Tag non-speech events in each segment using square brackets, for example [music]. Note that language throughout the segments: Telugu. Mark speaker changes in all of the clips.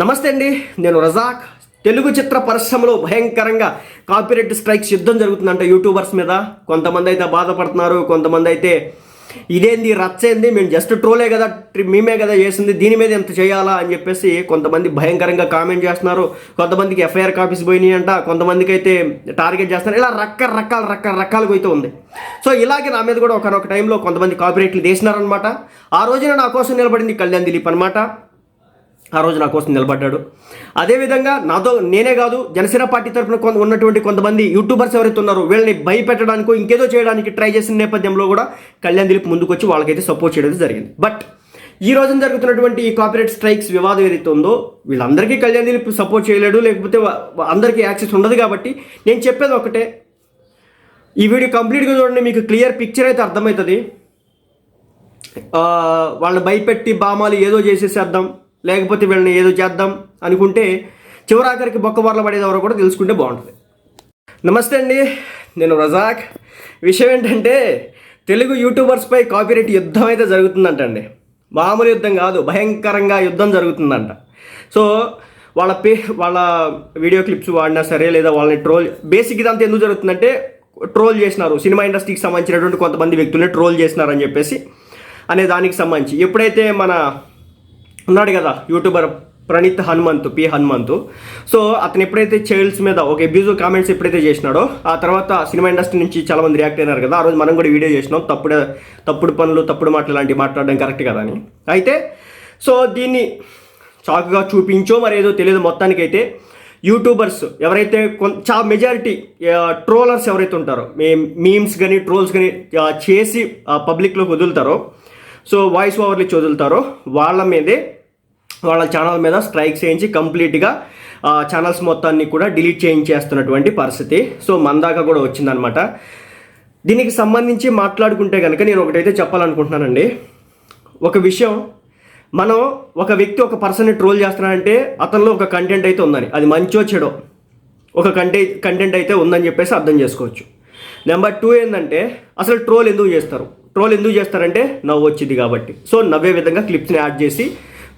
Speaker 1: నమస్తే అండి నేను రజాక్. తెలుగు చిత్ర పరిశ్రమలో భయంకరంగా కాపీరైట్ స్ట్రైక్స్ యుద్ధం జరుగుతుందంట యూట్యూబర్స్ మీద. కొంతమంది అయితే బాధపడుతున్నారు కొంతమంది అయితే ఇదేంది రచ్చేంది మేము జస్ట్ ట్రోలే కదా మేమే కదా చేసింది దీని మీద ఎంత చేయాలా అని చెప్పేసి కొంతమంది భయంకరంగా కామెంట్ చేస్తున్నారు. కొంతమందికి ఎఫ్ఐఆర్ కాపీస్ పోయినాయి అంట కొంతమందికి అయితే టార్గెట్ చేస్తున్నారు. ఇలా రకరకాల రకరకాలుగా అయితే ఉంది. సో ఇలాగే నా మీద కూడా ఒకనొక టైంలో కొంతమంది కాపీరైట్లు తీసినారనమాట ఆ రోజున నా కోసం నిలబడింది కళ్యాణ్ దిలీప్ అనమాట ఆ రోజు నా కోసం నిలబడ్డాడు. అదేవిధంగా నాతో నేనే కాదు జనసేన పార్టీ తరఫున కొంత ఉన్నటువంటి కొంతమంది యూట్యూబర్స్ ఎవరైతే ఉన్నారో వీళ్ళని భయపెట్టడానికో ఇంకేదో చేయడానికి ట్రై చేసిన నేపథ్యంలో కూడా కళ్యాణ్ దిలీప్ ముందుకొచ్చి వాళ్ళకైతే సపోర్ట్ చేయడం జరిగింది. బట్ ఈ రోజున జరుగుతున్నటువంటి ఈ కాపీరైట్ స్ట్రైక్స్ వివాదం ఏదైతే ఉందో వీళ్ళందరికీ కళ్యాణ్ దిలీప్ సపోర్ట్ చేయలేడు లేకపోతే అందరికీ యాక్సెస్ ఉండదు కాబట్టి నేను చెప్పేది ఒకటే. ఈ వీడియో కంప్లీట్గా చూడండి మీకు క్లియర్ పిక్చర్ అయితే అర్థమవుతుంది. వాళ్ళని భయపెట్టి బామాలు ఏదో చేసేసేద్దాం. లేకపోతే వీళ్ళని ఏదో చేద్దాం అనుకుంటే చివరాఖరికి బొక్కబొరల పడేది ఎవరో కూడా తెలుసుకుంటే బాగుంటుంది. నమస్తే అండి నేను రజాక్. విషయం ఏంటంటే తెలుగు యూట్యూబర్స్పై కాపీరైట్ యుద్ధం అయితే జరుగుతుందంటండి. మామూలు యుద్ధం కాదు భయంకరంగా యుద్ధం జరుగుతుందంట. సో వాళ్ళ పే వాళ్ళ వీడియో క్లిప్స్ వాడినా సరే లేదా వాళ్ళని ట్రోల్ బేసిక్ ఇదంతా ఎందుకు జరుగుతుందంటే ట్రోల్ చేసినారు. సినిమా ఇండస్ట్రీకి సంబంధించినటువంటి కొంతమంది వ్యక్తుల్ని ట్రోల్ చేసినారని చెప్పేసి అనే దానికి సంబంధించి. ఎప్పుడైతే మన ఉన్నాడు కదా YouTuber Praneeth Hanumanth P. Hanumanthu. So అతను ఎప్పుడైతే చైల్డ్స్ మీద ఒక అబ్యూజివ్ కామెంట్స్ ఎప్పుడైతే చేసినాడో ఆ తర్వాత సినిమా ఇండస్ట్రీ నుంచి చాలా మంది రియాక్ట్ అయినారు కదా ఆ రోజు మనం కూడా వీడియో చేసినాం. తప్పుడు తప్పుడు పనులు తప్పుడు మాటలు లాంటివి మాట్లాడడం కరెక్ట్ కదా అని. అయితే సో దీన్ని చాకుగా చూపించో మరి ఏదో తెలియదు మొత్తానికైతే యూట్యూబర్స్ ఎవరైతే కొన్ చాలా మెజారిటీ ట్రోలర్స్ ఎవరైతే ఉంటారో మీ మీమ్స్ కానీ ట్రోల్స్ కానీ చేసి పబ్లిక్లోకి వదులుతారో సో వాయిస్ ఓవర్లు వదులుతారో వాళ్ళ మీదే వాళ్ళ ఛానల్ మీద స్ట్రైక్ చేయించి కంప్లీట్గా ఛానల్స్ మొత్తాన్ని కూడా డిలీట్ చేయించేస్తున్నటువంటి పరిస్థితి. సో మన దాకా కూడా వచ్చిందనమాట దీనికి సంబంధించి మాట్లాడుకుంటే కనుక నేను ఒకటైతే చెప్పాలనుకుంటున్నానండి. ఒక విషయం మనం ఒక వ్యక్తి ఒక పర్సన్ని ట్రోల్ చేస్తున్నాడంటే అతనిలో ఒక కంటెంట్ అయితే ఉందని. అది మంచో చెడో ఒక కంటె కంటెంట్ అయితే ఉందని చెప్పేసి అర్థం చేసుకోవచ్చు. నెంబర్ టూ ఏంటంటే అసలు ట్రోల్ ఎందుకు చేస్తారు? ట్రోల్ ఎందుకు చేస్తారంటే నవ్వు వచ్చింది కాబట్టి. సో నవ్వే విధంగా క్లిప్స్ని యాడ్ చేసి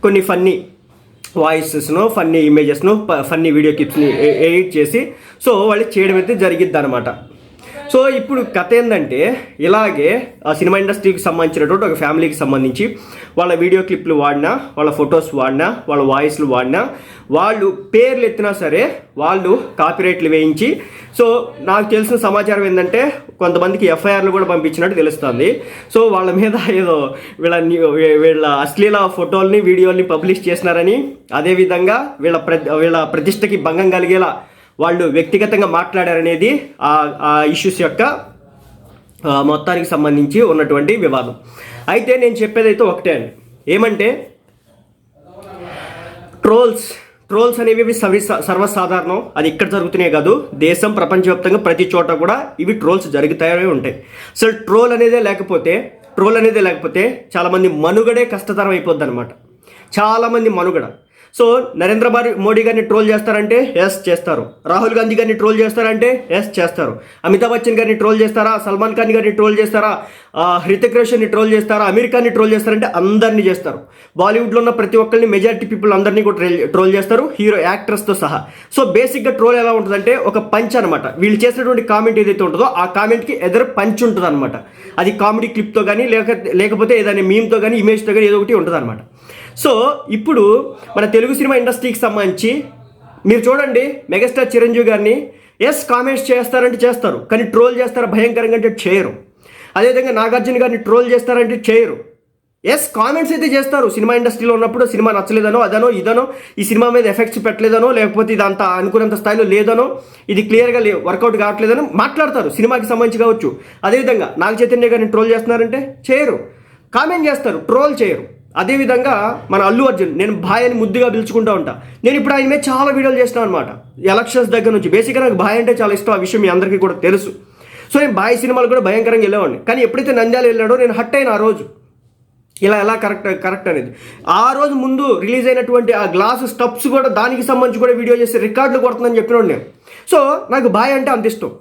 Speaker 1: కొన్ని ఫన్నీ వాయిసెస్ను ఫన్నీ ఇమేజెస్ను ఫన్నీ వీడియో క్లిప్స్ని ఎడిట్ చేసి సో వాళ్ళు చేయడం అయితే జరిగిద్ది అనమాట సో ఇప్పుడు కథ ఏంటంటే ఇలాగే ఆ సినిమా ఇండస్ట్రీకి సంబంధించినటువంటి ఒక ఫ్యామిలీకి సంబంధించి వాళ్ళ వీడియో క్లిప్లు వాడినా వాళ్ళ ఫొటోస్ వాడినా వాళ్ళ వాయిస్లు వాడినా వాళ్ళు పేర్లు ఎత్తినా సరే వాళ్ళు కాపీరైట్లు వేయించి సో నాకు తెలిసిన సమాచారం ఏంటంటే కొంతమందికి ఎఫ్ఐఆర్లు కూడా పంపించినట్టు తెలుస్తుంది. సో వాళ్ళ మీద ఏదో వీళ్ళ వీళ్ళ అశ్లీల ఫోటోల్ని వీడియోల్ని పబ్లిష్ చేసినారని అదేవిధంగా వీళ్ళ ప్ర వీళ్ళ ప్రతిష్టకి భంగం కలిగేలా వాళ్ళు వ్యక్తిగతంగా మాట్లాడారనేది ఆ ఆ ఇష్యూస్ యొక్క మొత్తానికి సంబంధించి ఉన్నటువంటి వివాదం. అయితే నేను చెప్పేదైతే ఒకటే అండి. ఏమంటే ట్రోల్స్ ట్రోల్స్ అనేవి సర్వీ సర్వసాధారణం. అది ఇక్కడ జరుగుతున్నాయి కాదు. దేశం ప్రపంచవ్యాప్తంగా ప్రతి చోట కూడా ఇవి ట్రోల్స్ జరుగుతాయనే ఉంటాయి. సో ట్రోల్ అనేదే లేకపోతే ట్రోల్ అనేదే లేకపోతే చాలామంది మనుగడే కష్టతరం అయిపోద్ది అనమాట చాలామంది మనుగడ. సో నరేంద్ర బారి మోడీ గారిని ట్రోల్ చేస్తారంటే ఎస్ చేస్తారు. రాహుల్ గాంధీ గారిని ట్రోల్ చేస్తారంటే ఎస్ చేస్తారు. అమితాబ్ బచ్చన్ గారిని ట్రోల్ చేస్తారా? సల్మాన్ ఖాన్ గారిని ట్రోల్ చేస్తారా? హృతిక్ రోషన్ని ట్రోల్ చేస్తారా? అమీర్ ఖాన్ని ట్రోల్ చేస్తారంటే అందరినీ చేస్తారు. బాలీవుడ్లో ఉన్న ప్రతి ఒక్కరిని మెజారిటీ పీపుల్ అందరినీ కూడా ట్రోల్- ట్రోల్ చేస్తారు. హీరో యాక్టర్స్తో సహా. సో బేసిక్గా ట్రోల్ ఎలా ఉంటుందంటే ఒక పంచ్ అనమాట వీళ్ళు చేసినటువంటి కామెంట్ ఏదైతే ఉంటుందో ఆ కామెంట్కి ఎదురు పంచ్ ఉంటుంది అనమాట అది కామెడీ క్లిప్తో కానీ లేక లేకపోతే ఏదైనా మీమ్తో కానీ ఇమేజ్తో కానీ ఏదో ఒకటి ఉంటుంది అనమాట సో ఇప్పుడు మన తెలుగు సినిమా ఇండస్ట్రీకి సంబంధించి మీరు చూడండి మెగాస్టార్ చిరంజీవి గారిని. ఎస్ కామెంట్స్ చేస్తారంటే చేస్తారు కానీ ట్రోల్ చేస్తారా భయంకరంగా అంటే చేయరు. అదేవిధంగా నాగార్జున గారిని ట్రోల్ చేస్తారంటే చేయరు. ఎస్ కామెంట్స్ అయితే చేస్తారు సినిమా ఇండస్ట్రీలో ఉన్నప్పుడు సినిమా నచ్చలేదనో అదనో ఇదనో ఈ సినిమా మీద ఎఫెక్ట్స్ పెట్టలేదనో లేకపోతే ఇది అంత అనుకున్నంత స్థాయిలో లేదనో ఇది క్లియర్గా లే వర్కౌట్ కావట్లేదనో మాట్లాడతారు సినిమాకి సంబంధించి కావచ్చు. అదేవిధంగా నాగ చైతన్య గారిని ట్రోల్ చేస్తున్నారంటే చేయరు. కామెంట్ చేస్తారు ట్రోల్ చేయరు. అదేవిధంగా మన అల్లు అర్జున్ నేను భాయ్ అని ముద్దుగా పిలుచుకుంటూ ఉంటా. నేను ఇప్పుడు ఆయన మీద చాలా వీడియోలు చేస్తున్నాను అనమాట ఎలక్షన్స్ దగ్గర నుంచి. బేసిక్గా నాకు భాయ్ అంటే చాలా ఇష్టం ఆ విషయం మీ అందరికీ కూడా తెలుసు. సో నేను బాయ్ సినిమాలు కూడా భయంకరంగా వెళ్ళేవాడిని. కానీ ఎప్పుడైతే నంద్యాల వెళ్ళాడో నేను హట్ అయిన ఆ రోజు. ఇలా ఎలా కరెక్ట్ కరెక్ట్ అనేది. ఆ రోజు ముందు రిలీజ్ అయినటువంటి ఆ గ్లాస్ స్టప్స్ కూడా దానికి సంబంధించి కూడా వీడియో చేసి రికార్డులు కొడుతుందని చెప్పినాడు నేను. సో నాకు బాయ్ అంటే అంత ఇష్టం.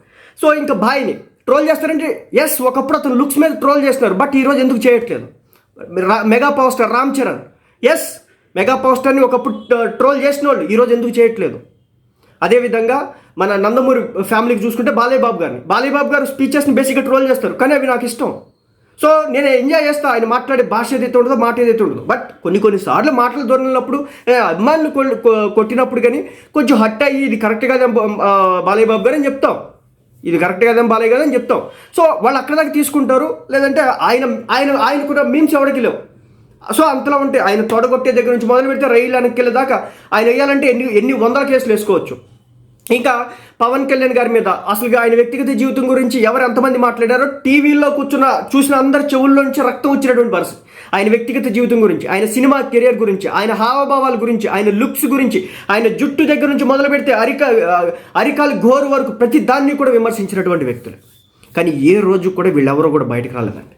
Speaker 1: సో ఇంకా బాయ్ని ట్రోల్ చేస్తారంటే ఎస్ ఒకప్పుడు అతను లుక్స్ మీద ట్రోల్ చేస్తున్నారు బట్ ఈరోజు ఎందుకు చేయట్లేదు? Mega power star Ram Charan. Yes mega power స్టార్ని ఒకప్పుడు ట్రోల్ చేసిన వాళ్ళు ఈరోజు ఎందుకు చేయట్లేదు? అదేవిధంగా మన నందమూరి ఫ్యామిలీకి చూసుకుంటే బాలయ్యబాబు గారిని. బాలయ్యబాబు గారు స్పీచెస్ని బేసిక్గా ట్రోల్ చేస్తారు. కానీ అవి నాకు ఇష్టం. సో నేను ఎంజాయ్ చేస్తా. ఆయన మాట్లాడే భాష ఏదైతే ఉండదో మాట ఏదైతే ఉండదు బట్ కొన్ని కొన్నిసార్లు మాటలు దొరికినప్పుడు అభిమానులు కొట్టినప్పుడు కానీ కొంచెం హట్ అయ్యి ఇది కరెక్ట్ కాదే బాలయ్య బాబు గారు అని చెప్తాం. ఇది కరెక్ట్ కాదేం బాలయ్య గారు అని చెప్తాం. సో వాళ్ళు అక్కడ దాకా తీసుకుంటారు లేదంటే ఆయన ఆయన ఆయన కూడా మీమ్స్ ఎవరికి లేవు. సో అంతలా ఉంటే ఆయన తొడగొట్టే దగ్గర నుంచి మొదలు పెడితే రైలు వెనక్కి దాకా ఆయన వేయాలంటే ఎన్ని ఎన్ని వందల కేసులు వేసుకోవచ్చు. ఇంకా పవన్ కళ్యాణ్ గారి మీద అసలు ఆయన వ్యక్తిగత జీవితం గురించి ఎవరు ఎంతమంది మాట్లాడారో టీవీలో కూర్చున్న చూసిన అందరి చెవుల్లో నుంచి రక్తం వచ్చినటువంటి పరిస్థితి. ఆయన వ్యక్తిగత జీవితం గురించి ఆయన సినిమా కెరియర్ గురించి ఆయన హావభావాల గురించి ఆయన లుక్స్ గురించి ఆయన జుట్టు దగ్గర నుంచి మొదలు పెడితే అరిక అరికాలు గోరు వరకు ప్రతి దాన్ని కూడా విమర్శించినటువంటి వ్యక్తులు. కానీ ఏ రోజు కూడా వీళ్ళెవరూ కూడా బయటకు రాలేదండి.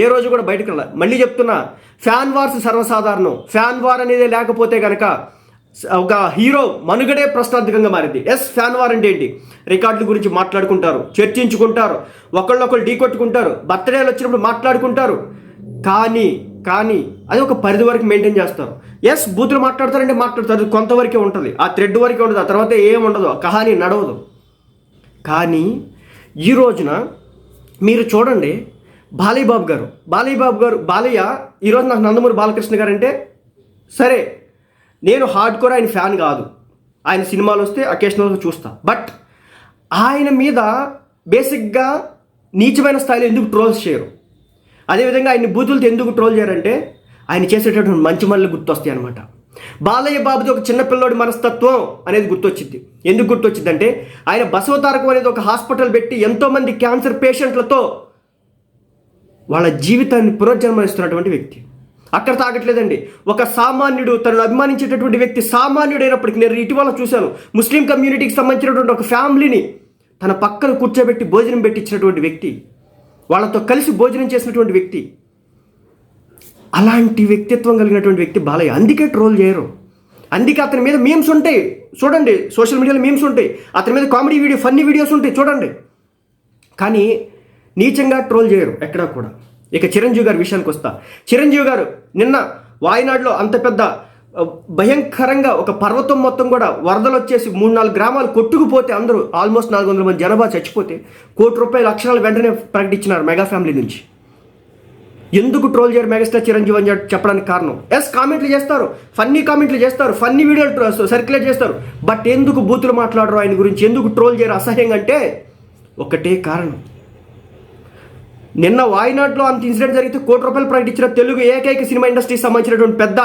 Speaker 1: ఏ రోజు కూడా బయటకు రాలేదు మళ్ళీ చెప్తున్నా ఫ్యాన్ వార్స్ సర్వసాధారణం. ఫ్యాన్ వార్ అనేది లేకపోతే కనుక ఒక హీరో మనుగడే ప్రశ్నార్థకంగా మారింది. ఎస్ ఫ్యాన్ వార్ అంటే ఏంటి? రికార్డుల గురించి మాట్లాడుకుంటారు చర్చించుకుంటారు ఒకళ్ళొకళ్ళు ఢీ కొట్టుకుంటారు బర్త్డేలు వచ్చినప్పుడు మాట్లాడుకుంటారు. కానీ కానీ అది ఒక పరిధి వరకు మెయింటైన్ చేస్తారు. ఎస్ బూతులు మాట్లాడతారంటే మాట్లాడతారు కొంతవరకే ఉంటుంది. ఆ థ్రెడ్ వరకే ఉంటుంది ఆ తర్వాత ఏం ఉండదు ఆ కహాని నడవదు. కానీ ఈ రోజున మీరు చూడండి బాలయ్య బాబు గారు. బాలయ్య బాబు గారు బాలయ్య ఈరోజు నాకు నందమూరి బాలకృష్ణ గారు అంటే సరే నేను హార్డ్ కోర్ ఆయన ఫ్యాన్ కాదు. ఆయన సినిమాలు వస్తే అకేషనల్గా చూస్తా. బట్ ఆయన మీద బేసిక్గా నీచమైన స్థాయిలో ఎందుకు ట్రోల్స్ చేయరు? అదేవిధంగా ఆయన బూతులతో ఎందుకు ట్రోల్ చేయరంటే ఆయన చేసేటటువంటి మంచి మనులు గుర్తొస్తాయి అనమాట బాలయ్య బాబుది ఒక చిన్న పిల్లోడి మనస్తత్వం అనేది గుర్తొచ్చింది. ఎందుకు గుర్తొచ్చిందంటే ఆయన బసవతారకం అనేది ఒక హాస్పిటల్ పెట్టి ఎంతోమంది క్యాన్సర్ పేషెంట్లతో వాళ్ళ జీవితాన్ని పునర్జన్మనిస్తున్నటువంటి వ్యక్తి. అక్కడ తాగట్లేదండి. ఒక సామాన్యుడు తనను అభిమానించేటటువంటి వ్యక్తి సామాన్యుడైనప్పటికీ నేను ఇటీవల చూశాను. ముస్లిం కమ్యూనిటీకి సంబంధించినటువంటి ఒక ఫ్యామిలీని తన పక్కన కూర్చోబెట్టి భోజనం పెట్టించినటువంటి వ్యక్తి వాళ్ళతో కలిసి భోజనం చేసినటువంటి వ్యక్తి అలాంటి వ్యక్తిత్వం కలిగినటువంటి వ్యక్తి బాలయ్య. అందుకే ట్రోల్ చేయరు. అందుకే అతని మీద మీమ్స్ ఉంటాయి. చూడండి సోషల్ మీడియాలో మీమ్స్ ఉంటాయి. అతని మీద కామెడీ వీడియో ఫన్నీ వీడియోస్ ఉంటాయి. చూడండి. కానీ నీచంగా ట్రోల్ చేయరు ఎక్కడా కూడా. ఇక చిరంజీవి గారి విషయానికి వస్తా. చిరంజీవి గారు నిన్న వాయనాడులో అంత పెద్ద భయంకరంగా ఒక పర్వతం మొత్తం కూడా వరదలు వచ్చేసి మూడు నాలుగు గ్రామాలు కొట్టుకుపోతే అందరూ ఆల్మోస్ట్ నాలుగు వందల మంది జనాభా చచ్చిపోతే కోటి రూపాయల లక్షణాలు వెంటనే ప్రకటించినారు మెగా ఫ్యామిలీ నుంచి. ఎందుకు ట్రోల్ చేయరు మెగాస్టార్ చిరంజీవి అని చెప్పడానికి కారణం? ఎస్ కామెంట్లు చేస్తారు. ఫన్నీ కామెంట్లు చేస్తారు. ఫన్నీ వీడియోలు సర్క్యులేట్ చేస్తారు. బట్ ఎందుకు బూతులు మాట్లాడరు ఆయన గురించి? ఎందుకు ట్రోల్ చేయరు అసహ్యంగా అంటే ఒకటే కారణం. నిన్న వాయినాడ్లో అంత ఇన్సిడెంట్ జరిగితే కోటి రూపాయలు ప్రకటించిన తెలుగు ఏకైక సినిమా ఇండస్ట్రీకి సంబంధించినటువంటి పెద్ద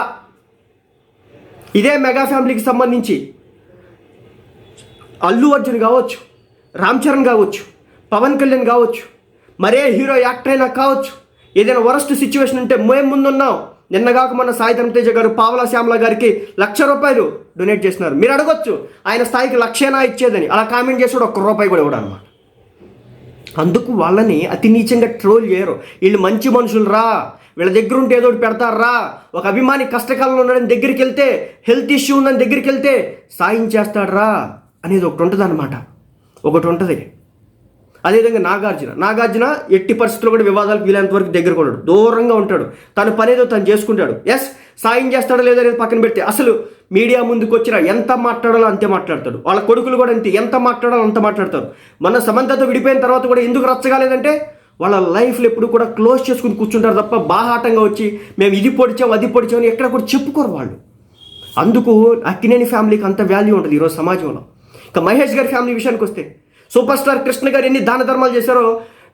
Speaker 1: ఇదే మెగా ఫ్యామిలీకి సంబంధించి అల్లు అర్జున్ కావచ్చు రామ్ చరణ్ కావచ్చు పవన్ కళ్యాణ్ కావచ్చు మరే హీరో యాక్టర్ అయినా కావచ్చు ఏదైనా వరస్ట్ సిచ్యువేషన్ ఉంటే మేము ముందున్నాం. నిన్నగాక మన సాయి తేజ గారు పావలా శ్యామల గారికి లక్ష రూపాయలు డొనేట్ చేసినారు మీరు అడగొచ్చు ఆయన స్థాయికి లక్షేనా ఇచ్చేదని. అలా కామెంట్ చేసాడు ఒక్క రూపాయి కూడా ఇవ్వడం అందుకు వాళ్ళని అతి నీచంగా ట్రోల్ చేయరు. వీళ్ళు మంచి మనుషులు రా. వీళ్ళ దగ్గర ఉంటే ఏదో ఒకటి పెడతారా ఒక అభిమాని కష్టకాలంలో ఉన్నాడని దగ్గరికి వెళ్తే హెల్త్ ఇష్యూ ఉందని దగ్గరికి వెళ్తే సాయం చేస్తాడ్రా అనేది ఒకటి ఉంటుంది అనమాట ఒకటి ఉంటుంది. అదేవిధంగా నాగార్జున. నాగార్జున ఎట్టి పరిస్థితుల్లో కూడా వివాదాలకు వీలైనంత వరకు దగ్గరకు ఉన్నాడు దూరంగా ఉంటాడు. తన పనేదో తను చేసుకుంటాడు. ఎస్ సాయం చేస్తాడో లేదో అనేది పక్కన పెడితే అసలు మీడియా ముందుకు వచ్చినా ఎంత మాట్లాడాలో అంతే మాట్లాడతాడు. వాళ్ళ కొడుకులు కూడా అంతే ఎంత మాట్లాడాలో అంత మాట్లాడతారు. మన సమంతతో విడిపోయిన తర్వాత కూడా ఎందుకు రచ్చగాలేదంటే వాళ్ళ లైఫ్లో ఎప్పుడు కూడా క్లోజ్ చేసుకుని కూర్చుంటారు తప్ప బాహాటంగా వచ్చి మేము ఇది పొడిచాం అది పొడిచామని ఎక్కడ కూడా చెప్పుకోరు వాళ్ళు. అందుకు అక్కినేని ఫ్యామిలీకి అంత వాల్యూ ఉంటుంది ఈరోజు సమాజంలో. ఇక మహేష్ గారి ఫ్యామిలీ విషయానికి వస్తే సూపర్ స్టార్ కృష్ణ గారు ఎన్ని దాన ధర్మాలు చేశారో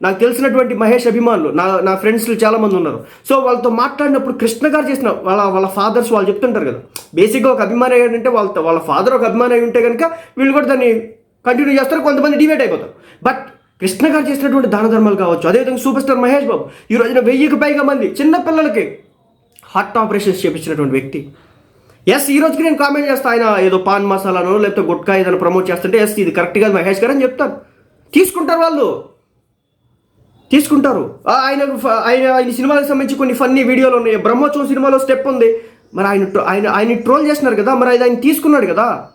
Speaker 1: నాకు తెలిసినటువంటి మహేష్ అభిమానులు నా నా ఫ్రెండ్స్లు చాలామంది ఉన్నారు. సో వాళ్ళతో మాట్లాడినప్పుడు కృష్ణ గారు చేసిన వాళ్ళ వాళ్ళ ఫాదర్స్ వాళ్ళు చెప్తుంటారు కదా. బేసిక్గా ఒక అభిమాని అయ్యాడంటే వాళ్ళతో వాళ్ళ ఫాదర్ ఒక అభిమాని అయి ఉంటే కనుక వీళ్ళు కూడా దాన్ని కంటిన్యూ చేస్తారు కొంతమంది డివేట్ అయిపోతారు. బట్ కృష్ణ గారు చేసినటువంటి దాన ధర్మాలు కావచ్చు అదేవిధంగా సూపర్ స్టార్ మహేష్ బాబు ఈ రోజున వెయ్యికి పైగా మంది చిన్న పిల్లలకి హార్ట్ ఆపరేషన్స్ చేపించినటువంటి వ్యక్తి. ఎస్ ఈ రోజుకి నేను కామెంట్ చేస్తా ఆయన ఏదో పాన్ మసాలానో లేకపోతే గుట్కా ఏదైనా ప్రమోట్ చేస్తుంటే ఎస్ ఇది కరెక్ట్ కాదు మహేష్ గారు అని చెప్తాను తీసుకుంటారు వాళ్ళు. తీసుకుంటారు. ఆయన ఆయన ఆయన సినిమాలకు సంబంధించి కొన్ని ఫన్నీ వీడియోలు ఉన్నాయి. బ్రహ్మోత్సవం సినిమాలో స్టెప్ ఉంది. మరి ఆయన ట్రో- ఆయన ఆయన ట్రోల్ చేస్తున్నారు కదా మరి ఆయన తీసుకున్నాడు కదా.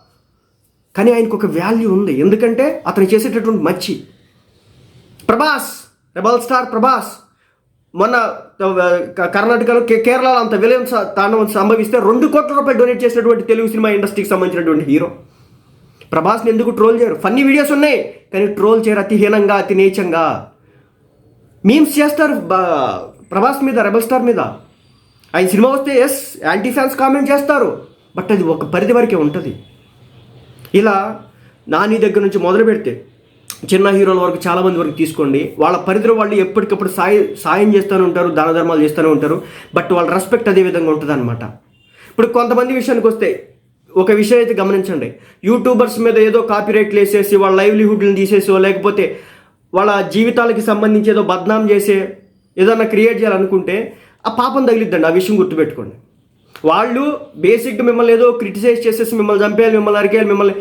Speaker 1: కానీ ఆయనకు ఒక వాల్యూ ఉంది. ఎందుకంటే అతను చేసేటటువంటి మచ్చి ప్రభాస్ రెబల్ స్టార్ ప్రభాస్. మొన్న క- కర్ణాటకలో కేరళలో అంత విలయం తాండవం సంభవిస్తే రెండు కోట్ల రూపాయలు డొనేట్ చేసినటువంటి తెలుగు సినిమా ఇండస్ట్రీకి సంబంధించినటువంటి హీరో. ప్రభాస్ని ఎందుకు ట్రోల్ చేయరు? ఫన్నీ వీడియోస్ ఉన్నాయి. కానీ ట్రోల్ చేయరు అతి హీనంగా అతి నీచంగా మీమ్స్ చేస్తారు ప్రభాస్ మీద రెబల్ స్టార్ మీద ఆయన సినిమా వస్తే ఎస్ యాంటీ ఫ్యాన్స్ కామెంట్ చేస్తారు. బట్ అది ఒక పరిధి వరకే ఉంటుంది. ఇలా నాని దగ్గర నుంచి మొదలు పెడితే చిన్న హీరోల వరకు చాలామంది వరకు తీసుకోండి. వాళ్ళ పరిధిలో వాళ్ళు ఎప్పటికప్పుడు సాయం సాయం చేస్తూనే ఉంటారు దాన ధర్మాలు చేస్తూనే ఉంటారు. బట్ వాళ్ళ రెస్పెక్ట్ అదే విధంగా ఉంటుంది అనమాట ఇప్పుడు కొంతమంది విషయానికి వస్తే ఒక విషయం అయితే గమనించండి. యూట్యూబర్స్ మీద ఏదో కాపీరైట్లు వేసేసి వాళ్ళ లైవ్లీహుడ్ని తీసేసి లేకపోతే వాళ్ళ జీవితాలకి సంబంధించి ఏదో బద్నాం చేసే ఏదన్నా క్రియేట్ చేయాలనుకుంటే ఆ పాపం తగిలిద్దండి ఆ విషయం గుర్తుపెట్టుకోండి. వాళ్ళు బేసిక్గా మిమ్మల్ని ఏదో క్రిటిసైజ్ చేసేసి మిమ్మల్ని చంపేయాలి మిమ్మల్ని అరికేయాలి మిమ్మల్ని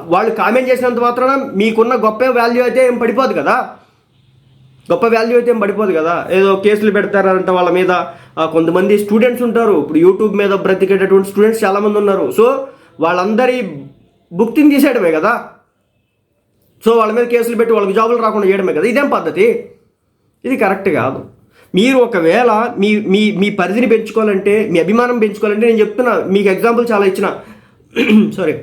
Speaker 1: వాళ్ళు కామెంట్ చేసినంత మాత్రాన మీకున్న గొప్ప వాల్యూ అయితే ఏం పడిపోదు కదా? గొప్ప వాల్యూ అయితే ఏం పడిపోదు కదా? ఏదో కేసులు పెడతారంట వాళ్ళ మీద. కొంతమంది స్టూడెంట్స్ ఉంటారు. ఇప్పుడు యూట్యూబ్ మీద బ్రతికేటటువంటి స్టూడెంట్స్ చాలామంది ఉన్నారు. సో వాళ్ళందరి బుక్తిని తీసేయడమే కదా? సో వాళ్ళ మీద కేసులు పెట్టి వాళ్ళకి జాబులు రాకుండా చేయడమే కదా ఇదేం పద్ధతి? ఇది కరెక్ట్ కాదు. మీరు ఒకవేళ మీ మీ మీ పరిధిని పెంచుకోవాలంటే మీ అభిమానం పెంచుకోవాలంటే నేను చెప్తున్నా మీకు ఎగ్జాంపుల్ చాలా ఇచ్చిన [clears throat] సారీ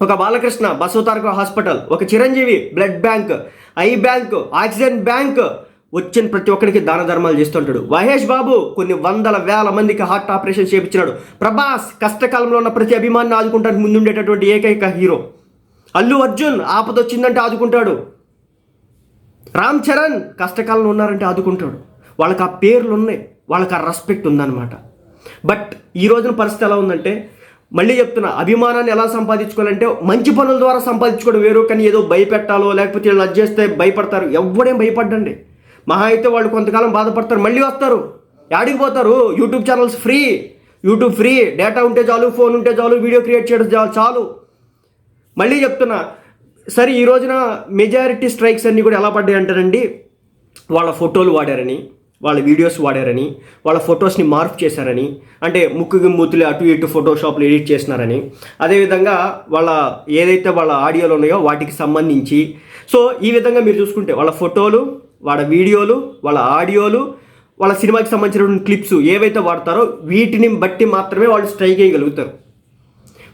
Speaker 1: ఒక బాలకృష్ణ బసవతారక హాస్పిటల్ ఒక Chiranjeevi blood bank eye bank oxygen bank వచ్చిన ప్రతి ఒక్కరికి దాన ధర్మాలు చేస్తుంటాడు. మహేష్ బాబు కొన్ని వందల వేల మందికి హార్ట్ ఆపరేషన్ చేపించినాడు ప్రభాస్ కష్టకాలంలో ఉన్న ప్రతి అభిమానిని ఆదుకుంటానికి ముందుండేటటువంటి ఏకైక హీరో. అల్లు అర్జున్ ఆపదొచ్చిందంటే ఆదుకుంటాడు. రామ్ చరణ్ కష్టకాలంలో ఉన్నారంటే ఆదుకుంటాడు. వాళ్ళకి ఆ పేర్లు ఉన్నాయి వాళ్ళకి ఆ రెస్పెక్ట్ ఉందన్నమాట. బట్ ఈ రోజున పరిస్థితి ఎలా ఉందంటే మళ్ళీ చెప్తున్నా అభిమానాన్ని ఎలా సంపాదించుకోవాలంటే మంచి పనుల ద్వారా సంపాదించుకోవడం వేరు కానీ ఏదో భయపెట్టాలో లేకపోతే వీళ్ళు చేస్తే భయపడతారు. ఎవ్వడేం భయపడ్డండి. మహా అయితే వాళ్ళు కొంతకాలం బాధపడతారు మళ్ళీ వస్తారు. యాడికి పోతారు? YouTube channels free YouTube free data ఉంటే చాలు ఫోన్ ఉంటే చాలు వీడియో క్రియేట్ చేయడం చాలు. మళ్ళీ చెప్తున్నా సరే ఈ రోజున మెజారిటీ స్ట్రైక్స్ అన్నీ కూడా ఎలా పడ్డాయి అంటారండి వాళ్ళ ఫోటోలు వాడారని వాళ్ళ వీడియోస్ వాడారని వాళ్ళ ఫొటోస్ని మార్పు చేశారని అంటే ముక్కు మూతులు అటు ఇటు ఫోటోషాప్లు ఎడిట్ చేసినారని అదేవిధంగా వాళ్ళ ఏదైతే వాళ్ళ ఆడియోలు ఉన్నాయో వాటికి సంబంధించి సో ఈ విధంగా మీరు చూసుకుంటే వాళ్ళ ఫోటోలు వాళ్ళ వీడియోలు వాళ్ళ ఆడియోలు వాళ్ళ సినిమాకి సంబంధించినటువంటి క్లిప్స్ ఏవైతే వాడతారో వీటిని బట్టి మాత్రమే వాళ్ళు స్ట్రైక్ చేయగలుగుతారు.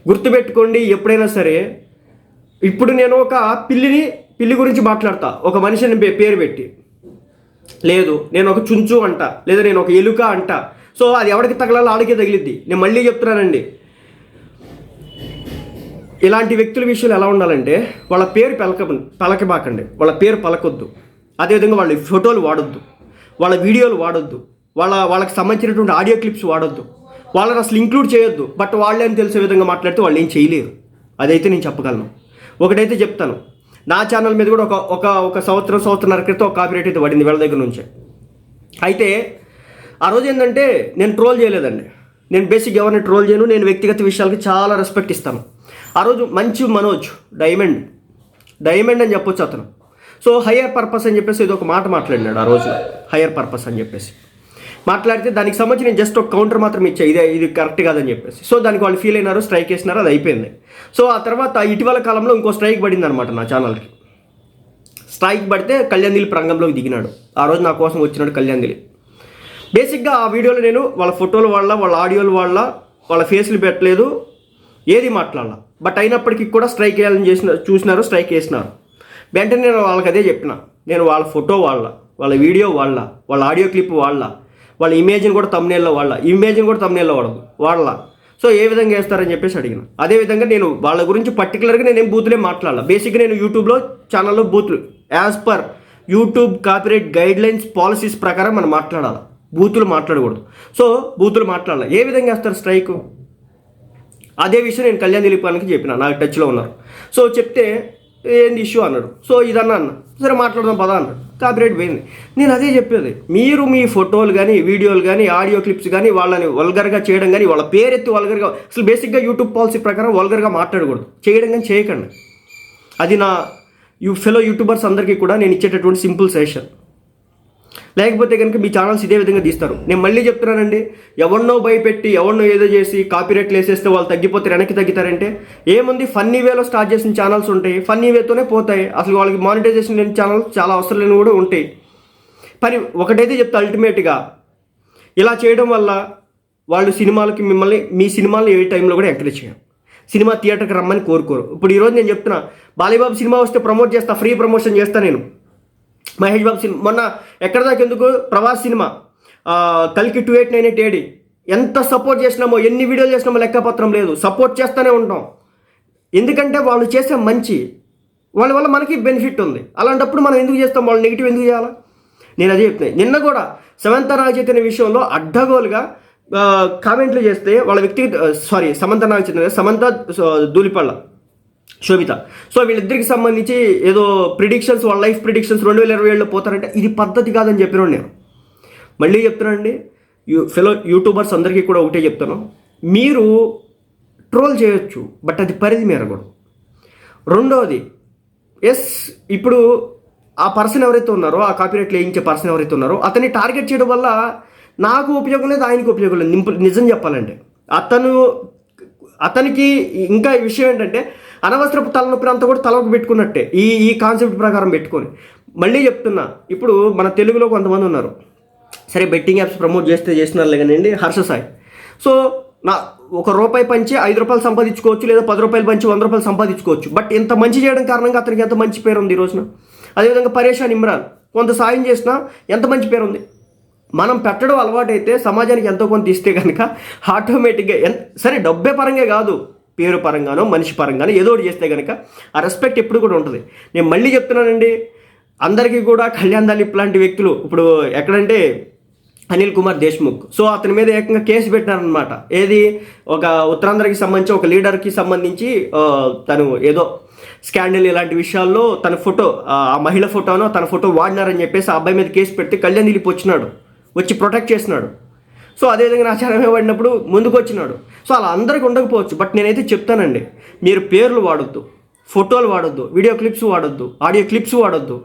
Speaker 1: గుర్తుపెట్టుకోండి ఎప్పుడైనా సరే ఇప్పుడు నేను ఒక పిల్లిని పిల్లి గురించి మాట్లాడతా. ఒక మనిషిని పేరు పెట్టి. లేదు నేను ఒక చుంచు అంట లేదా నేను ఒక ఎలుక అంట. సో అది ఎవరికి తగలాలో ఆడికే తగిలిద్ది. నేను మళ్ళీ చెప్తున్నానండి. ఇలాంటి వ్యక్తుల విషయంలో ఎలా ఉండాలంటే వాళ్ళ పేరు పలక పలకబాకండి. వాళ్ళ పేరు పలకొద్దు. అదేవిధంగా వాళ్ళ ఫోటోలు వాడొద్దు. వాళ్ళ వీడియోలు వాడొద్దు. వాళ్ళ వాళ్ళకి సంబంధించినటువంటి ఆడియో క్లిప్స్ వాడొద్దు. వాళ్ళని అసలు ఇంక్లూడ్ చేయొద్దు. బట్ వాళ్ళే అని తెలిసే విధంగా మాట్లాడితే వాళ్ళు ఏం చేయలేరు. అదైతే నేను చెప్పగలను. ఒకటైతే చెప్తాను. నా ఛానల్ మీద కూడా ఒక ఒక ఒక సంవత్సరం సంవత్సరాల క్రితం ఒక కాపీరైట్ అయితే పడింది వీళ్ళ దగ్గర నుంచే. అయితే ఆ రోజు ఏంటంటే నేను ట్రోల్ చేయలేదండి. నేను బేసిక్ ఎవరిని ట్రోల్ చేయను నేను వ్యక్తిగత విషయాలకి చాలా రెస్పెక్ట్ ఇస్తాను. ఆ రోజు మంచి మనోజ్ డైమండ్ డైమండ్ అని చెప్పొచ్చు అతను. సో హయ్యర్ పర్పస్ అని చెప్పేసి ఇది ఒక మాట మాట్లాడినాడు ఆ రోజు. హయ్యర్ పర్పస్ అని చెప్పేసి. మాట్లాడితే దానికి సంబంధించి నేను జస్ట్ ఒక కౌంటర్ మాత్రం ఇచ్చా. ఇదే ఇది కరెక్ట్ కాదని చెప్పేసి. సో దానికి వాళ్ళు ఫీల్ అయినారు స్ట్రైక్ వేసినారు అది అయిపోయింది. సో ఆ తర్వాత ఇటీవల కాలంలో ఇంకో స్ట్రైక్ పడింది అనమాట నా ఛానల్కి స్ట్రైక్ పడితే కళ్యాణ్ దిలీప్ రంగంలోకి దిగినాడు. ఆ రోజు నా కోసం వచ్చినాడు కళ్యాణ్ దిలీప్ బేసిక్గా ఆ వీడియోలో నేను వాళ్ళ ఫోటోలు వాళ్ళ వాళ్ళ ఆడియోలు వాళ్ళ వాళ్ళ ఫేస్లు పెట్టలేదు ఏది మాట్లాడాల. బట్ అయినప్పటికీ కూడా స్ట్రైక్ వేయాలని చేసిన చూసినారు స్ట్రైక్ వేసినారు. వెంటనే నేను వాళ్ళకి అదే చెప్పిన. నేను వాళ్ళ ఫోటో వాళ్ళ వాళ్ళ వీడియో వాళ్ళ వాళ్ళ ఆడియో క్లిప్ వాళ్ళ వాళ్ళ ఇమేజ్ని కూడా తమ్నేల్లో వాళ్ళ ఇమేజ్ని కూడా తమ్నేల్లో వాడదు వాళ్ళ సో ఏ విధంగా వేస్తారని చెప్పేసి అడిగిన. అదేవిధంగా నేను వాళ్ళ గురించి పర్టికులర్గా నేనేం బూతులే మాట్లాడాల. బేసిక్గా నేను యూట్యూబ్లో ఛానల్లో బూతులు as per YouTube copyright guidelines policies ప్రకారం మనం మాట్లాడాలి. బూతులు మాట్లాడకూడదు. సో బూతులు మాట్లాడాలి. ఏ విధంగా వేస్తారు స్ట్రైక్ అదే విషయం నేను కళ్యాణ్ దిలీపానికి చెప్పిన. నాకు టచ్లో ఉన్నారు. సో చెప్తే ఏంది ఇష్యూ అన్నాడు. సో ఇదన్నా అన్న. సరే మాట్లాడదాం పదా అన్నాడు. కాపీరైట్ పోయింది. నేను అదే చెప్పేది. మీరు మీ ఫోటోలు కానీ వీడియోలు కానీ ఆడియో క్లిప్స్ కానీ వాళ్ళని వల్గర్గా చేయడం కానీ వాళ్ళ పేరెత్తి వల్గర్గా అసలు బేసిక్గా యూట్యూబ్ పాలసీ ప్రకారం వల్గర్గా మాట్లాడకూడదు. చేయడం కానీ చేయకండి. అది నా యూ ఫెలో యూట్యూబర్స్ అందరికీ కూడా నేను ఇచ్చేటటువంటి సింపుల్ సజెషన్. లేకపోతే కనుక మీ ఛానల్స్ ఇదే విధంగా తీస్తారు. నేను మళ్ళీ చెప్తున్నానండి ఎవరినో భయపెట్టి ఎవరినో ఏదో చేసి కాపీరైట్లు వేసేస్తే వాళ్ళు తగ్గిపోతే వెనక్కి తగ్గుతారంటే ఏముంది ఫన్నీ వేలో స్టార్ట్ చేసిన ఛానల్స్ ఉంటాయి ఫన్నీ వేతోనే పోతాయి. అసలు వాళ్ళకి మానిటైజేషన్ లేని ఛానల్స్ చాలా అవసరం లేని కూడా ఉంటాయి. పని ఒకటైతే చెప్తా అల్టిమేట్గా ఇలా చేయడం వల్ల వాళ్ళు సినిమాలకి మిమ్మల్ని మీ సినిమాలు ఏ టైంలో కూడా ఎంకరేజ్ చేయరు. సినిమా థియేటర్కి రమ్మని కోరుకోరు. ఇప్పుడు ఈరోజు నేను చెప్తున్నా బాలీబాబు సినిమా వస్తే ప్రమోట్ చేస్తా ఫ్రీ ప్రమోషన్ చేస్తా నేను. మహేష్ బాబు సినిమా మొన్న ఎక్కడ దాకా ఎందుకు? ప్రవాస్ సినిమా. కలికి కల్కి two eight nine eight AD. ఎంత సపోర్ట్ చేసినామో ఎన్ని వీడియోలు చేసినామో లెక్కపత్రం లేదు. సపోర్ట్ చేస్తూనే ఉంటాం. ఎందుకంటే వాళ్ళు చేసే మంచి వాళ్ళ వల్ల మనకి బెనిఫిట్ ఉంది. అలాంటప్పుడు మనం ఎందుకు చేస్తాం? వాళ్ళు నెగిటివ్ ఎందుకు చేయాలా? నేను అదే చెప్తున్నాను నిన్న కూడా సమంత నాగ చైతన్య విషయంలో అడ్డగోలుగా కామెంట్లు చేస్తే వాళ్ళ వ్యక్తిగత సారీ సమంత నాగ చైతన్య సమంత ఆ, శోభిత. సో వీళ్ళిద్దరికి సంబంధించి ఏదో ప్రిడిక్షన్స్ వాళ్ళ లైఫ్ ప్రిడిక్షన్స్ రెండు వేల ఇరవై ఏడులో పోతారంటే ఇది పద్ధతి కాదని చెప్పినాను నేను. మళ్ళీ చెప్తున్నానండి యూ ఫెలో యూట్యూబర్స్ అందరికీ కూడా ఒకటే చెప్తాను మీరు ట్రోల్ చేయొచ్చు బట్ అది పరిధి మేరకూడదు రెండవది ఎస్ ఇప్పుడు ఆ పర్సన్ ఎవరైతే ఉన్నారో ఆ కాపీరైట్ వేయించే పర్సన్ ఎవరైతే ఉన్నారో అతన్ని టార్గెట్ చేయడం వల్ల నాకు ఉపయోగం లేదు ఆయనకు ఉపయోగం లేదు. నింపు నిజం చెప్పాలంటే. అతను అతనికి ఇంకా ఈ విషయం ఏంటంటే అనవసరపు తలనొప్పి అంతా కూడా తలకు పెట్టుకున్నట్టే ఈ ఈ కాన్సెప్ట్ ప్రకారం పెట్టుకొని. మళ్ళీ చెప్తున్నా ఇప్పుడు మన తెలుగులో కొంతమంది ఉన్నారు. సరే బెట్టింగ్ యాప్స్ ప్రమోట్ చేస్తే చేసినారులే కానివ్వండి హర్ష సాయి. సో నా ఒక రూపాయి పంచి ఐదు రూపాయలు సంపాదించుకోవచ్చు లేదా పది రూపాయలు పంచి వంద రూపాయలు సంపాదించుకోవచ్చు. బట్ ఇంత మంచి చేయడం కారణంగా అతనికి ఎంత మంచి పేరు ఉంది ఈ రోజున? అదేవిధంగా పరేషాన్ ఇమ్రాన్ కొంత సాయం చేసినా ఎంత మంచి పేరు ఉంది? మనం పెట్టడం అలవాటైతే సమాజానికి ఎంతో కొంత ఇస్తే కనుక ఆటోమేటిక్గా ఎన్ సరే డబ్బే పరంగా కాదు. పేరు పరంగానో మనిషి పరంగానో ఏదో ఒకటి చేస్తే కనుక ఆ రెస్పెక్ట్ ఎప్పుడు కూడా ఉంటుంది. నేను మళ్ళీ చెప్తున్నానండి. అందరికీ కూడా కళ్యాణ్ దళిప్ లాంటి వ్యక్తులు ఇప్పుడు ఎక్కడంటే అనిల్ కుమార్ దేశ్ముఖ్. సో అతని మీద ఏకంగా కేసు పెట్టినారనమాట ఏది? ఒక ఉత్తరాంధ్రకి సంబంధించి ఒక లీడర్కి సంబంధించి తను ఏదో స్కాండల్ ఇలాంటి విషయాల్లో తన ఫోటో ఆ ఆ మహిళ ఫోటోనో తన ఫోటో వాడినారని చెప్పేసి ఆ అబ్బాయి మీద కేసు పెడితే కళ్యాణ్ దిలీప్ వచ్చినాడు. వచ్చి ప్రొటెక్ట్ చేసినాడు సో అదేవిధంగా నా ఛానల్ పడినప్పుడు ముందుకు వచ్చినాడు సో అలా అందరికి ఉండకపోవచ్చు బట్ నేనైతే చెప్తానండి. మీరు పేర్లు వాడొద్దు ఫోటోలు వాడొద్దు వీడియో క్లిప్స్ వాడొద్దు ఆడియో క్లిప్స్ వాడొద్దు.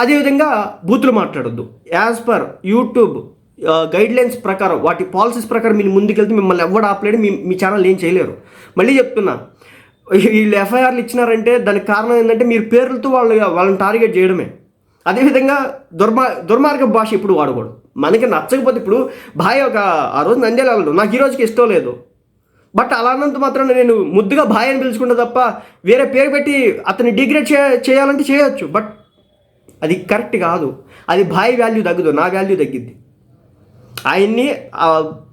Speaker 1: అదేవిధంగా బూతులు మాట్లాడొద్దు. యాజ్ పర్ యూట్యూబ్ గైడ్లైన్స్ ప్రకారం వాటి పాలసీస్ ప్రకారం మీరు ముందుకెళ్తే మిమ్మల్ని ఎవడు ఆపలేడు మీ మీ ఛానల్ ఏం చేయలేరు. మళ్ళీ చెప్తున్నా వీళ్ళు ఎఫ్ఐఆర్లు ఇచ్చినారంటే దానికి కారణం ఏంటంటే మీరు పేర్లతో వాళ్ళు వాళ్ళని టార్గెట్ చేయడమే. అదేవిధంగా దుర్మా దుర్మార్గ భాష ఇప్పుడు వాడకూడదు. మనకి నచ్చకపోతే ఇప్పుడు భాయ్ ఒక ఆ రోజు నంద్యాల వెళ్ళడు. నాకు ఈ రోజుకి ఇష్టం లేదు. బట్ అలా అన్నంత నేను ముద్దుగా భాయ్ అని పిలుచుకుంటా తప్ప వేరే పేరు పెట్టి అతన్ని డిగ్రేడ్ చే చేయాలంటే చేయొచ్చు. బట్ అది కరెక్ట్ కాదు. అది భాయ్ వాల్యూ తగ్గదు నా వాల్యూ తగ్గిద్ది. ఆయన్ని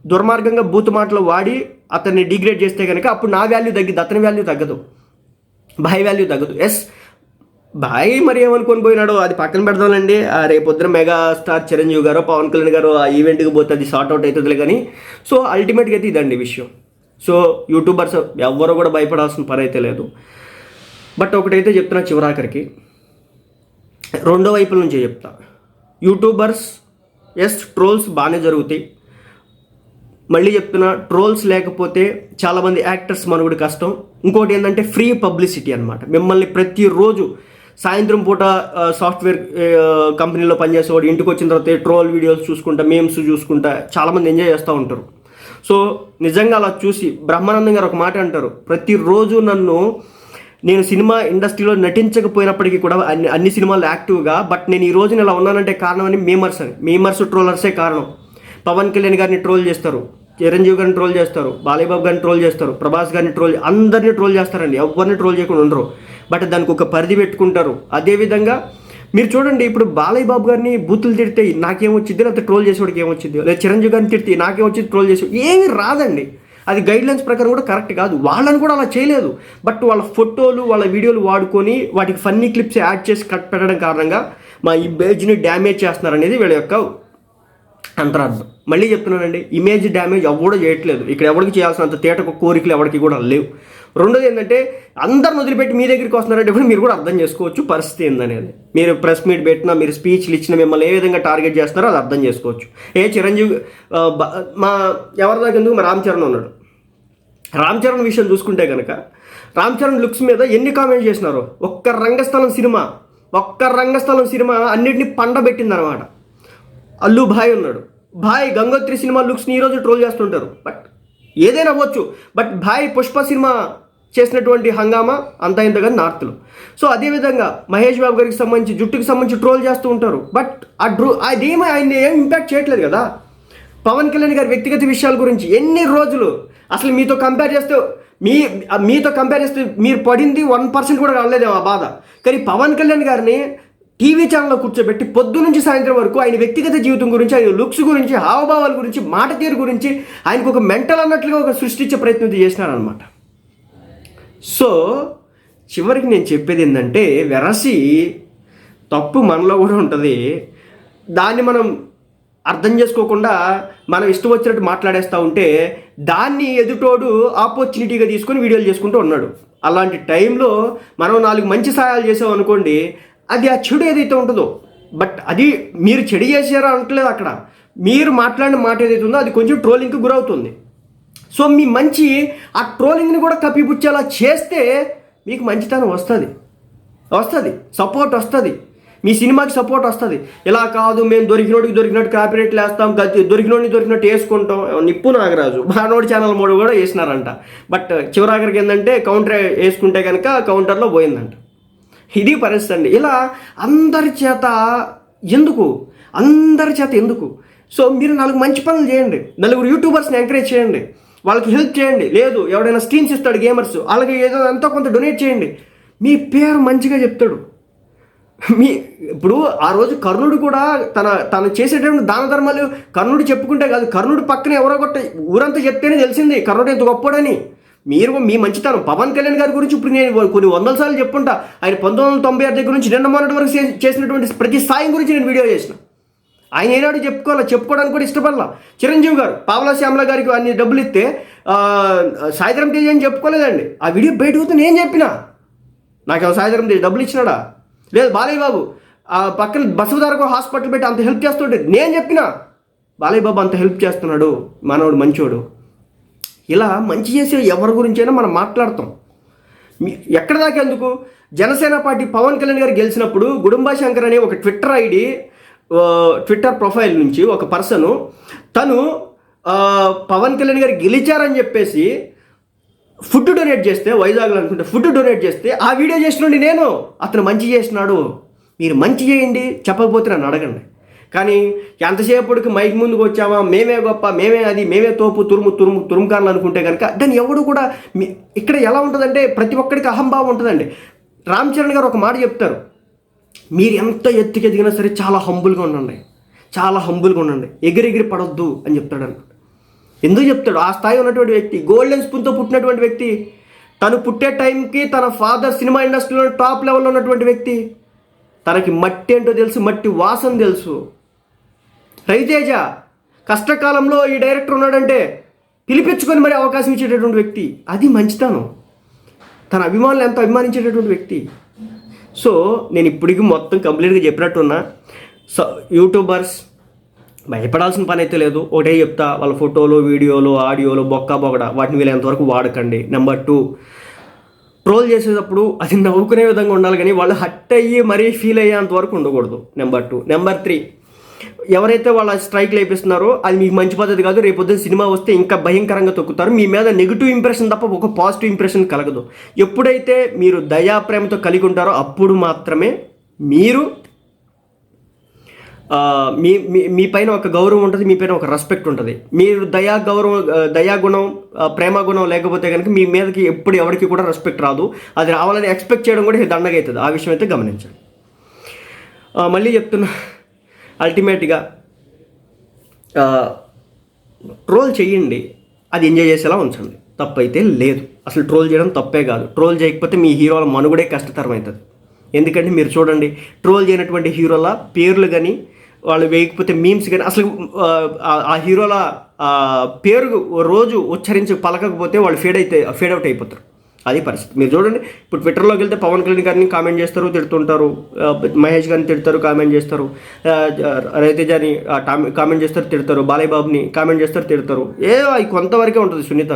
Speaker 1: దుర్మార్గంగా బూతు మాటలు వాడి అతన్ని డిగ్రేడ్ చేస్తే కనుక అప్పుడు నా వాల్యూ తగ్గిద్ది అతని వాల్యూ తగ్గదు. భాయ్ వాల్యూ తగ్గదు. ఎస్ బాయ్ మరి ఏమనుకొని పోయినాడో? అది పక్కన పెడదామండి. రేపొద్దున మెగా స్టార్ చిరంజీవి గారు పవన్ కళ్యాణ్ గారు ఆ ఈవెంట్కి పోతే అది షార్ట్ అవుట్ అవుతుంది కానీ సో అల్టిమేట్గా అయితే ఇదండి విషయం. సో యూట్యూబర్స్ ఎవ్వరూ కూడా భయపడాల్సిన పని అయితే లేదు. బట్ ఒకటైతే చెప్తున్నా చివరాఖరికి. రెండో వైపుల నుంచే చెప్తా. యూట్యూబర్స్ ఎస్ ట్రోల్స్ బాగానే జరుగుతాయి. మళ్ళీ చెప్తున్నా ట్రోల్స్ లేకపోతే చాలామంది యాక్టర్స్ మనుగడ కష్టం. ఇంకోటి ఏంటంటే ఫ్రీ పబ్లిసిటీ అనమాట మిమ్మల్ని ప్రతిరోజు సాయంత్రం పూట సాఫ్ట్వేర్ కంపెనీలో పనిచేసేవాడు ఇంటికి వచ్చిన తర్వాత ట్రోల్ వీడియోస్ చూసుకుంటా మేమ్స్ చూసుకుంటా చాలామంది ఎంజాయ్ చేస్తూ ఉంటారు. సో నిజంగా అలా చూసి బ్రహ్మానందం గారు ఒక మాట అంటారు ప్రతిరోజు నన్ను నేను సినిమా ఇండస్ట్రీలో నటించకపోయినప్పటికీ కూడా అన్ని అన్ని సినిమాలు యాక్టివ్గా బట్ నేను ఈ రోజున ఇలా ఉన్నానంటే కారణం అని మేమర్స్ అని మేమర్స్ ట్రోలర్సే కారణం. పవన్ కళ్యాణ్ గారిని ట్రోల్ చేస్తారు చిరంజీవి గారిని ట్రోల్ చేస్తారు బాలయ్యబాబు గారిని ట్రోల్ చేస్తారు ప్రభాస్ గారిని ట్రోల్ అందరిని ట్రోల్ చేస్తారండి ఎవరిని ట్రోల్ చేయకుండా ఉండరు. బట్ దానికి ఒక పరిధి పెట్టుకుంటారు. అదేవిధంగా మీరు చూడండి ఇప్పుడు బాలయ్య బాబు గారిని బూతులు తిడితే నాకేమొచ్చింది లేకపోతే ట్రోల్ చేసేవాడికి ఏమొచ్చింది లేదా చిరంజీవి గారిని తిడితే నాకేమొచ్చింది ట్రోల్ చేసే ఏమీ రాదండి. అది గైడ్లైన్స్ ప్రకారం కూడా కరెక్ట్ కాదు. వాళ్ళని కూడా అలా చేయలేదు. బట్ వాళ్ళ ఫోటోలు వాళ్ళ వీడియోలు వాడుకొని వాటికి ఫన్నీ క్లిప్స్ యాడ్ చేసి కట్ పెట్టడం కారణంగా మా ఇమేజ్ని డ్యామేజ్ చేస్తున్నారు అనేది వీళ్ళ యొక్క అంతరార్థం. మళ్ళీ చెప్తున్నానండి ఇమేజ్ డ్యామేజ్ ఎవడో చేయట్లేదు. ఇక్కడ ఎవరికి చేయాల్సినంత తేటకు కోరికలు ఎవరికి కూడా లేవు. రెండోది ఏంటంటే అందరిని వదిలిపెట్టి మీ దగ్గరికి వస్తున్నారంటే కూడా మీరు కూడా అర్థం చేసుకోవచ్చు పరిస్థితి ఏందనేది. మీరు ప్రెస్ మీట్ పెట్టినా మీరు స్పీచ్లు ఇచ్చిన మిమ్మల్ని ఏ విధంగా టార్గెట్ చేస్తారో అది అర్థం చేసుకోవచ్చు. ఏ చిరంజీవి మా ఎవరి దగ్గర ఎందుకు? మా రామ్ చరణ్ ఉన్నాడు. రామ్ చరణ్ విషయం చూసుకుంటే కనుక రామ్ చరణ్ లుక్స్ మీద ఎన్ని కామెంట్స్ చేసినారో ఒక్క రంగస్థలం సినిమా ఒక్క రంగస్థలం సినిమా అన్నిటిని పండబెట్టిందనమాట. అల్లు భాయ్ ఉన్నాడు. భాయ్ గంగోత్రి సినిమా లుక్స్ని ఈరోజు ట్రోల్ చేస్తుంటారు. బట్ ఏదైనా అవ్వచ్చు. బట్ భాయ్ పుష్ప సినిమా చేసినటువంటి హంగామా అంతా ఇంతగా కానీ నార్త్లో. సో అదేవిధంగా మహేష్ బాబు గారికి సంబంధించి జుట్టుకి సంబంధించి ట్రోల్ చేస్తూ ఉంటారు. బట్ ఆ డ్రో అదేమీ ఆయన ఏం ఇంపాక్ట్ చేయట్లేదు కదా? పవన్ కళ్యాణ్ గారి వ్యక్తిగత విషయాల గురించి ఎన్ని రోజులు అసలు మీతో కంపేర్ చేస్తే మీ మీతో కంపేర్ చేస్తే మీరు పడింది వన్ పర్సెంట్ కూడా రాలేదేమో ఆ బాధ. కానీ పవన్ కళ్యాణ్ గారిని టీవీ ఛానల్లో కూర్చోబెట్టి పొద్దు నుంచి సాయంత్రం వరకు ఆయన వ్యక్తిగత జీవితం గురించి ఆయన లుక్స్ గురించి హావభావాల గురించి మాట తీరు గురించి ఆయనకు ఒక మెంటల్ అన్నట్లుగా ఒక సృష్టించే ప్రయత్నం చేసినారనమాట సో చివరికి నేను చెప్పేది ఏంటంటే వెరసి తప్పు మనలో కూడా ఉంటుంది. దాన్ని మనం అర్థం చేసుకోకుండా మనం ఇష్టం వచ్చినట్టు మాట్లాడేస్తూ ఉంటే దాన్ని ఎదుటోడు ఆపర్చునిటీగా తీసుకొని వీడియోలు చేసుకుంటూ ఉన్నాడు. అలాంటి టైంలో మనం నాలుగు మంచి సహాయాలు చేసాం అనుకోండి అది ఆ చెడు ఏదైతే ఉంటుందో బట్ అది మీరు చెడు చేశారా అనట్లేదు అక్కడ. మీరు మాట్లాడిన మాట ఏదైతే ఉందో అది కొంచెం ట్రోలింగ్కి గురవుతుంది. సో మీ మంచి ఆ ట్రోలింగ్ని కూడా కప్పిపుచ్చేలా చేస్తే మీకు మంచితనం వస్తుంది. వస్తుంది. సపోర్ట్ వస్తుంది. మీ సినిమాకి సపోర్ట్ వస్తుంది. ఇలా కాదు మేము దొరికినోడికి దొరికినట్టు కాపీరేట్లు వేస్తాం గతి దొరికినోడిని దొరికినట్టు వేసుకుంటాం. నిప్పు నాగరాజు. బానోడి ఛానల్ మూడు కూడా వేసినారంట. బట్ చివరాఖరికి ఏంటంటే కౌంటర్ వేసుకుంటే కనుక కౌంటర్లో పోయిందంట. ఇది పరిస్థితి అండి. ఇలా అందరి చేత ఎందుకు? అందరి చేత ఎందుకు? సో మీరు నాలుగు మంచి పనులు చేయండి. నలుగురు యూట్యూబర్స్ని ఎంకరేజ్ చేయండి. వాళ్ళకి హెల్ప్ చేయండి. లేదు ఎవడైనా స్కీమ్స్ ఇస్తాడు గేమర్స్ వాళ్ళకి ఏదో ఎంతో కొంత డొనేట్ చేయండి. మీ పేరు మంచిగా చెప్తాడు. మీ ఇప్పుడు ఆ రోజు కర్ణుడు కూడా తన తను చేసేటువంటి దాన ధర్మాలు కర్ణుడు చెప్పుకుంటే కాదు కర్ణుడు పక్కన ఎవరో కొట్ట ఊరంతా చెప్తేనే తెలిసింది కర్ణుడు ఎంత గొప్పడని మీరు మీ మంచితనం. పవన్ కళ్యాణ్ గారి గురించి ఇప్పుడు నేను కొన్ని వందల సార్లు చెప్పుంటా. ఆయన పంతొమ్మిది వందల తొంభై ఆరు దగ్గర నుంచి నిన్న మొన్నటి వరకు చేసినటువంటి ప్రతి సాయం గురించి నేను వీడియో చేసిన. ఆయన ఏనాడు చెప్పుకోవాలా? చెప్పుకోవడానికి కూడా ఇష్టపడలా. చిరంజీవి గారు పావలా శ్యామల గారికి అన్ని డబ్బులు ఇస్తే సాయంత్రం తేజీ అని చెప్పుకోలేదండి. ఆ వీడియో బయటకు నేను చెప్పిన. నాకు సాయంత్రం తేజీ డబ్బులు ఇచ్చినాడా? లేదు బాలయ్య బాబు ఆ పక్కన బసవదారకు హాస్పిటల్ పెట్టి అంత హెల్ప్ చేస్తుంటే నేను చెప్పిన. బాలయ్య బాబు అంత హెల్ప్ చేస్తున్నాడు మనోడు మంచోడు. ఇలా మంచి చేసే ఎవరి గురించైనా మనం మాట్లాడతాం. ఎక్కడ దాకా ఎందుకు? జనసేన పార్టీ పవన్ కళ్యాణ్ గారు గెలిచినప్పుడు గుడుంబా శంకర్ అనే ఒక ట్విట్టర్ ఐడి ట్విట్టర్ ప్రొఫైల్ నుంచి ఒక పర్సను తను పవన్ కళ్యాణ్ గారు గెలిచారని చెప్పేసి ఫుడ్ డొనేట్ చేస్తే వైజాగ్లో అనుకుంటే ఫుడ్ డొనేట్ చేస్తే ఆ వీడియో చేసినండి నేను. అతను మంచి చేసినాడు మీరు మంచి చేయండి చెప్పకపోతే నన్ను అడగండి. కానీ ఎంతసేపటికి మైక్ ముందుకు వచ్చామా? మేమే గొప్ప మేమే అది మేమే తోపు తురుము తురుము తురుముకాన్లు అనుకుంటే కనుక దాన్ని ఎవడు కూడా ఇక్కడ ఎలా ఉంటుందంటే ప్రతి ఒక్కడికి అహంభావం ఉంటుందండి. రామ్ చరణ్ గారు ఒక మాట చెప్తారు. మీరు ఎంత ఎత్తుకి ఎదిగినా సరే చాలా హంబుల్గా ఉండండి. చాలా హంబుల్గా ఉండండి. ఎగిరెగిరి పడొద్దు అని చెప్తాడు అనమాట ఎందుకు చెప్తాడు? ఆ స్థాయి ఉన్నటువంటి వ్యక్తి గోల్డెన్ స్పూన్తో పుట్టినటువంటి వ్యక్తి తను పుట్టే టైంకి తన ఫాదర్ సినిమా ఇండస్ట్రీలో టాప్ లెవెల్లో ఉన్నటువంటి వ్యక్తి తనకి మట్టి ఏంటో తెలుసు మట్టి వాసన తెలుసు. రవితేజ కష్టకాలంలో ఈ డైరెక్టర్ ఉన్నాడంటే పిలిపించుకొని మరి అవకాశం ఇచ్చేటటువంటి వ్యక్తి. అది మంచితనం. తన అభిమానులు ఎంత అభిమానించేటటువంటి వ్యక్తి? సో నేను ఇప్పటికి మొత్తం కంప్లీట్గా చెప్పినట్టున్నా. సో యూట్యూబర్స్ భయపడాల్సిన పని అయితే లేదు. ఒకటే చెప్తా వాళ్ళ ఫోటోలు వీడియోలు ఆడియోలు బొక్క బొగడ వాటిని వీలైనంతవరకు వాడకండి. నెంబర్ టూ ట్రోల్ చేసేటప్పుడు అది నవ్వుకునే విధంగా ఉండాలి కానీ వాళ్ళు హట్ అయ్యి మరీ ఫీల్ అయ్యేంత వరకు ఉండకూడదు. నెంబర్ టూ నెంబర్ త్రీ ఎవరైతే వాళ్ళ స్ట్రైక్ లేపిస్తున్నారో అది మీకు మంచి పద్ధతి కాదు రేపు పొద్దున సినిమా వస్తే ఇంకా భయంకరంగా తొక్కుతారు. మీ మీద నెగిటివ్ ఇంప్రెషన్ తప్ప ఒక పాజిటివ్ ఇంప్రెషన్ కలగదు. ఎప్పుడైతే మీరు దయా ప్రేమతో కలిగి ఉంటారో అప్పుడు మాత్రమే మీరు మీ మీ పైన ఒక గౌరవం ఉంటుంది మీ పైన ఒక రెస్పెక్ట్ ఉంటుంది. మీరు దయా గౌరవం దయాగుణం దయా గుణం ప్రేమ గుణం లేకపోతే కనుక మీ మీదకి ఎప్పుడు ఎవరికి కూడా రెస్పెక్ట్ రాదు. అది రావాలని ఎక్స్పెక్ట్ చేయడం కూడా ఇది దండగా అవుతుంది. ఆ విషయం అయితే గమనించండి. మళ్ళీ చెప్తున్నా అల్టిమేట్గా ట్రోల్ చేయండి అది ఎంజాయ్ చేసేలా ఉంచండి. తప్పైతే లేదు. అసలు ట్రోల్ చేయడం తప్పే కాదు. ట్రోల్ చేయకపోతే మీ హీరోల మనుగుడే కష్టతరం అవుతుంది ఎందుకంటే మీరు చూడండి ట్రోల్ చేయనటువంటి హీరోల పేర్లు కానీ వాళ్ళు వేయకపోతే మీమ్స్ కానీ అసలు ఆ, హీరోల పేరు రోజు ఉచ్చరించి పలకకపోతే వాళ్ళు ఫేడ్ అయితే ఫేడ్ అవుట్ అయిపోతారు. అది పరిస్థితి. మీరు చూడండి ఇప్పుడు ట్విట్టర్లోకి వెళ్తే పవన్ కళ్యాణ్ గారిని కామెంట్ చేస్తారు తిడుతుంటారు మహేష్ గారిని తిడతారు కామెంట్ చేస్తారు ఆ, కామెంట్ చేస్తారు తిడతారు బాలయ్య బాబుని కామెంట్ చేస్తారు తిడతారు. ఏ అవి కొంతవరకే ఉంటుంది సునీత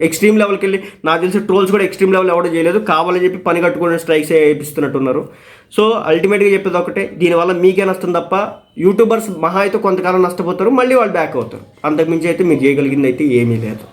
Speaker 1: ఎక్స్ట్రీమ్ లెవెల్కి వెళ్ళి నాకు తెలిసి ట్రోల్స్ కూడా ఎక్స్ట్రీమ్ లెవెల్ ఎవడో చేయలేదు కావాలని చెప్పి పని కట్టుకుని స్ట్రైక్స్ వేయిస్తున్నట్టున్నారు సో అల్టిమేట్గా చెప్పేది ఒకటే దీనివల్ల మీకే నష్టం తప్ప యూట్యూబర్స్ మహా అయితే కొంతకాలం నష్టపోతారు మళ్ళీ వాళ్ళు బ్యాక్ అవుతారు. అంతకుమించి అయితే మీరు చేయగలిగింది అయితే ఏమీ లేదు.